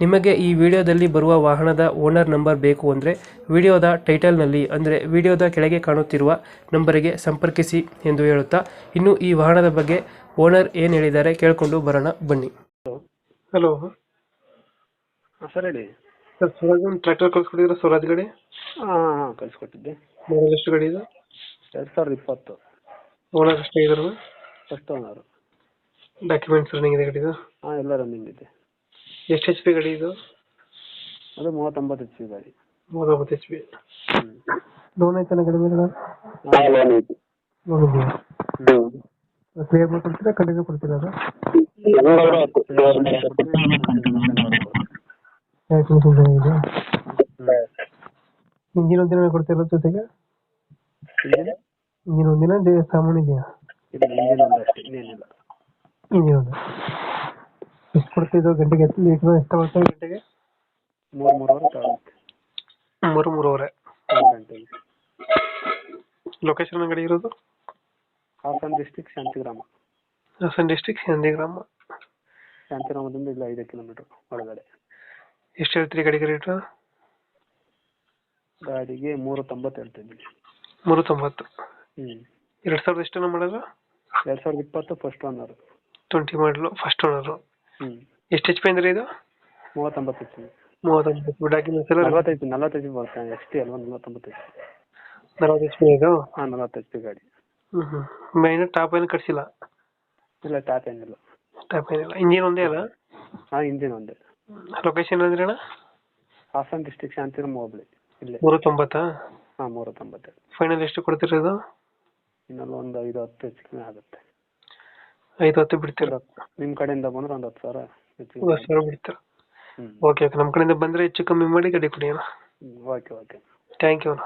ನಿಮಗೆ ಈ ವಿಡಿಯೋದಲ್ಲಿ ಬರುವ ವಾಹನದ ಓನರ್ ನಂಬರ್ ಬೇಕು ಅಂದರೆ ವಿಡಿಯೋದ ಟೈಟಲ್ನಲ್ಲಿ ಅಂದರೆ ವಿಡಿಯೋದ ಕೆಳಗೆ ಕಾಣುತ್ತಿರುವ ನಂಬರಿಗೆ ಸಂಪರ್ಕಿಸಿ ಎಂದು ಹೇಳುತ್ತಾ ಇನ್ನು ಈ ವಾಹನದ ಬಗ್ಗೆ ಓನರ್ ಏನು ಹೇಳಿದ್ದಾರೆ ಕೇಳಿಕೊಂಡು ಬರೋಣ ಬನ್ನಿ. ಹಲೋ. ಹಾಂ ಸರ್ ಹೇಳಿ. ಸರ್ ಸ್ವರಾಜ್ ಒಂದು ಟ್ರ್ಯಾಕ್ಟರ್ ಕಳ್ಸ್ಕೊಟ್ಟಿದ್ರೆ ಸ್ವರಾಜ್ ಗಾಡಿ? ಹಾಂ ಹಾಂ ಕಳಿಸ್ಕೊಟ್ಟಿದ್ದೆ. ಮಾಡಲ್ ಎಷ್ಟು ಗಾಡಿ ಇದು? ಎರಡು ಸಾವಿರದ ಇಪ್ಪತ್ತು. ಓನರ್ ಎಷ್ಟು ಇದ್ರು ಫಸ್ಟ್ ಓನರು ಡಾಕ್ಯುಮೆಂಟ್ಸ್ ರನ್ನಿಂಗ್ ಇದೆ? ಗಾಡಿದು ಹಾಂ ಎಲ್ಲ ರನ್ನಿಂಗ್ ಇದೆ. ಎಷ್ಟು ಎಚ್ ಪಿ ಗಾಡಿ ಇದು? ಅದು ಮೂವತ್ತೊಂಬತ್ತು ಎಚ್ ಪಿ ಗಾಡಿ. ಮೂವತ್ತೊಂಬತ್ತು ಎಚ್ ಪಿ ಲೋನ್ ಐತನ ಗಾಡಿ ಮೇಲೆ ಲೋನ್ ಐತಿ. ಲೋನ್ ಇದೆಯಾ? ಕ್ಲಿಯರ್ ಮಾಡ್ಕೊಡ್ತೀರಾ ಕಂಟಿನ್ಯೂ ಕೊಡ್ತೀರಾ ಅದು? ಇಂಜಿನ್ ಒಂದಿನ ಕೊಡ್ತಿರೋ ಜೊತೆಗೆ? ಇಂಜಿನ್ ಒಂದಿನ ಸಾಮಾನು ಇದೆಯಾ? ಇದು ಇಂಜಿನ್ ಒಂದು ಅಷ್ಟೇ ಇನ್ನೇನಿಲ್ಲ ಇಂಜಿನ್ ಒಂದು ಎಷ್ಟು ಕೊಡ್ತಿದ್ದು ಗಂಟೆಗೆ? ಎಷ್ಟು ಲೀಟ್ರ್ ಎಷ್ಟು ತಗೊಳ್ತಾರೆ ಗಂಟೆಗೆ? ಮೂರು ಮೂರುವರೆ ತಗೊಳುತ್ತೆ ಮೂರು ಮೂರುವರೆ. ಗಂಟೆಗೆ. ಲೊಕೇಶನ್ ಅಂಗಡಿ ಇರೋದು? ಹಾಸನ ಡಿಸ್ಟಿಕ್ ಶಾಂತಿಗ್ರಾಮ. ಹಾಸನ್ ಡಿಸ್ಟಿಕ್ ಶಾಂತಿಗ್ರಾಮ. ಶಾಂತಿಗ್ರಾಮದಿಂದ ಇಲ್ಲ ಐದು ಕಿಲೋಮೀಟರ್ ಒಳಗಡೆ. ಎಷ್ಟು ಹೇಳ್ತೀರಿ ಗಾಡಿಗೆ ರೇಟು ಗಾಡಿಗೆ ಮೂರು ತೊಂಬತ್ತು ಹೇಳ್ತಿದ್ದೀನಿ ಮೂರು ತೊಂಬತ್ತು ಹ್ಞೂ ಎರಡು ಸಾವಿರದ ಎಷ್ಟು ಮಾಡೋದು ಎರಡು ಸಾವಿರದ ಇಪ್ಪತ್ತು ಫಸ್ಟ್ ಓನರ್ ಟ್ವೆಂಟಿ ಮಾಡಲು ಫಸ್ಟ್ ಓನರು ಹ್ಞೂ ಎಷ್ಟು ಎಚ್ ಪಿ ಅಂದ್ರೆ ಇದು? ಮೂವತ್ತೊಂಬತ್ತು ಎಚ್ ಮೂವತ್ತೊಂಬತ್ತು ಡಾಕ್ಯುಮೆಂಟ್ಸ್ ಎಲ್ಲ ನಲವತ್ತೈದು ನಲವತ್ತೈದು ಬರುತ್ತೆ. ಎಚ್ ಪಿ ಅಲ್ವಾ ನಲವತ್ತೊಂಬತ್ತು ಎಚ್ ಪಿ ನಲವತ್ತು ಎಚ್ ಪಿ ಇದು? ಹಾಂ ನಲವತ್ತು ಎಚ್ ಪಿ ಗಾಡಿ. ಹ್ಞೂ ಹ್ಞೂ ಮೈನ್ ಟಾಪ್ ಏನು ಕಟ್ಸಿಲ್ಲ? ಇಲ್ಲ ಟಾಪ್ ಏನಿಲ್ಲ. ಟಾಪ್ ಏನಿಲ್ಲ. ಇಂಜಿನ್ ಒಂದೇ ಅಲ್ಲ? ಹಾಂ ಇಂಜಿನ್ ಒಂದೇ. ಲೊಕೇಶನ್ ಅಂದ್ರೆ ಅಣ್ಣ? ಹಾಸನ ಡಿಸ್ಟಿಕ್ ಶಾಂತಿರಾಮ್ ಹೋಬಳಿ ಇಲ್ಲೇ. ಮೂರು ತೊಂಬತ್ತಾ ಹಾಂ ಮೂರು ಫೈನಲ್ ಎಷ್ಟು ಕೊಡ್ತಿರೋದು ಇನ್ನೊಂದು ಒಂದು ಐದು ಹತ್ತು ಹೆಚ್ಚು ಕಮ್ಮಿ ಆಗುತ್ತೆ. ಐದು ಹತ್ತು ಬಿಡ್ತೀರ? ನಿಮ್ಮ ಕಡೆಯಿಂದ ಬಂದ್ರೆ ಒಂದ್ ಹತ್ತು ಸಾವಿರ ಹೆಚ್ಚು ಹತ್ತು ಸಾವಿರ ಬಿಡ್ತೀರ? ಹ್ಞೂ ಓಕೆ ಓಕೆ ನಮ್ಮ ಕಡೆಯಿಂದ ಬಂದ್ರೆ ಹೆಚ್ಚು ಕಮ್ಮಿ ಮಾಡಿ ಗಾಡಿ ಕೊಡಿ ಅಣ್ಣ. ಓಕೆ ಓಕೆ ಥ್ಯಾಂಕ್ ಯು ಅಣ್ಣ.